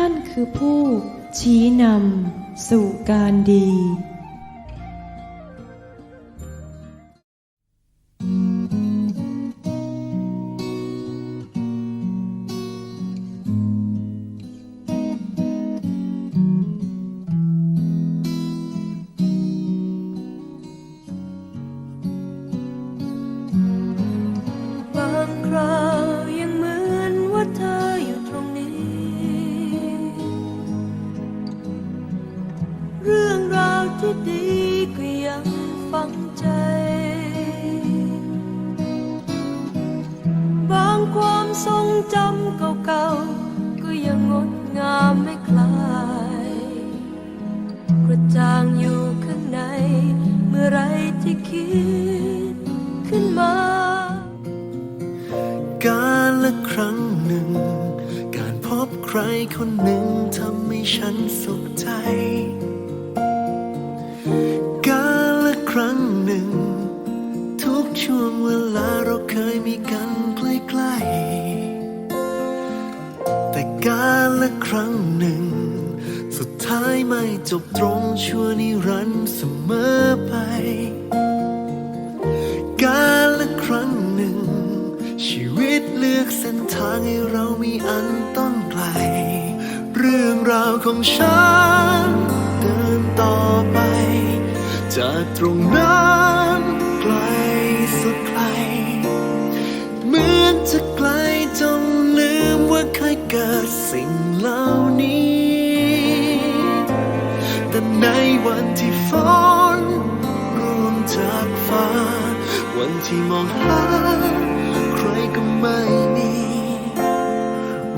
ท่านคือผู้ชี้นำสู่การดี เรื่องราวที่ดีก็ยังฝังใจ บางความทรงจำเก่าๆ ก็ยังงดงามไม่คลายกระจ่างอยู่ข้างใน เมื่อไรที่คิดขึ้นมา การละครั้งหนึ่ง การพบใครคนหนึ่งทำให้ฉันสุขใจ แต่การละครั้งหนึ่ง สุดท้ายไม่จบตรงชั่วนิรันดร์เสมอไป การละครั้งหนึ่ง ชีวิตเลือกเส้นทางให้เรามีอันต้องไกล เรื่องราวของฉัน เดินต่อไป จากตรงนั้น เกิดสิ่งเหล่านี้ แต่ในวันที่ฝนร่วงจากฟ้า วันที่มองหาใครก็ไม่มี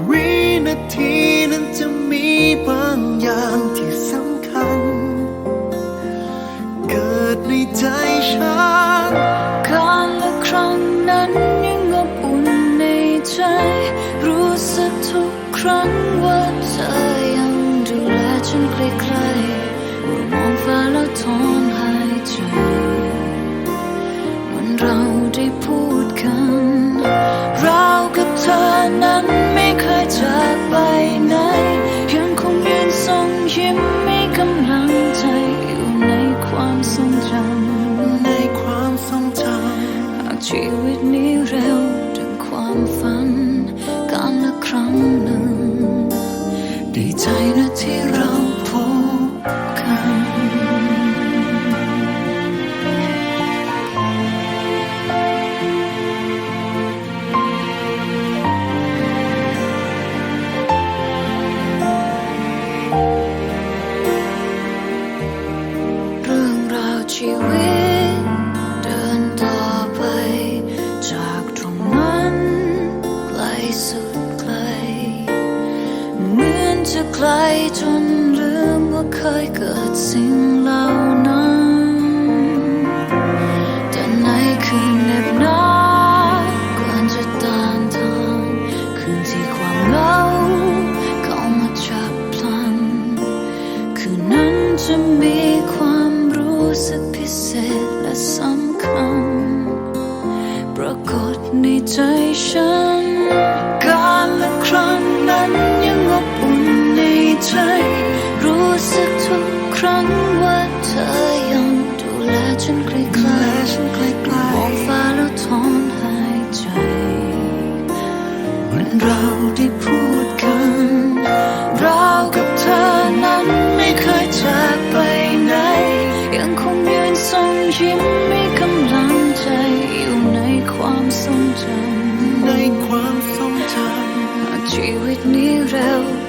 วินาทีนั้นจะมีบางอย่างที่ ทุกครั้งว่าเธอยังดูแลฉันใกล้ๆเมื่อมองฟ้าแล้วถอนหายใจเหมันเราได้พูดกัน เรากับเธอนั้นไม่เคยจากไปไหนยังคงยืนทรงยิ้มมีกำลังใจอยู่ในความทรงจำในความทรงจหากชีวิตนี้เร็ว สุดไกล เหมือนจะไกลจนลืมว่าเคยเกิดสิ่งเหล่านั้นแต่ในคืนเน็บหนาวก่อนจะตานทานคืนที่ความเหงาเข้ามาจับพลัน คืนนั้นจะมีความรู้สึกพิเศษและสำคัญปรากฏในใจฉัน ทรงจ